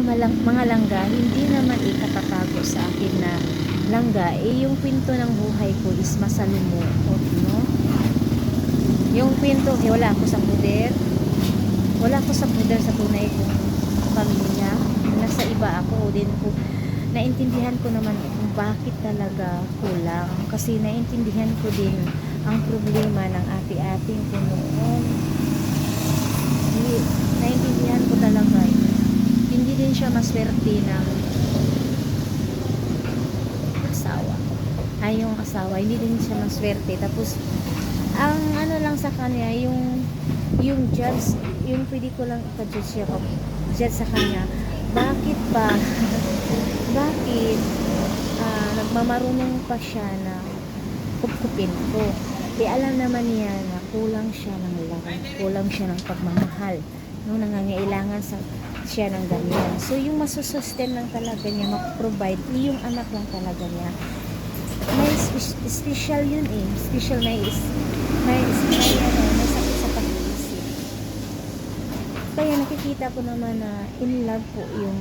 malang, mga langga, hindi naman ikatatago sa akin na langga, eh yung kwento ng buhay ko is masalumuot, no? Yung kwento, eh, wala ako sa puder, wala ako sa puder sa tunay kong pamilya, nasa iba ako, din ko, naintindihan ko naman kung bakit talaga kulang, kasi naintindihan ko din ang problema ng ati-ating ko noon. Hindi, naintindihan ko talaga eh. Hindi din siya maswerte ng asawa. Ay, yung asawa, hindi din siya maswerte. Tapos, ang ano lang sa kanya, yung yung judge, yung pwede ko lang ika-judge siya judge sa kanya, bakit ba bakit ah, nagmamarunong pa siya na kupkupin ko? Di alam naman niya na kulang siya ng love, kulang siya ng pagmamahal. No, nangangailangan sa siya ng ganyan. So, yung masusustain lang talaga niya, mag-provide, yung anak lang talaga niya. May spe- special yun eh. Special may, is, may, may, ano, may sakit sa pag-iisip. Kaya nakikita ko naman na in love po yung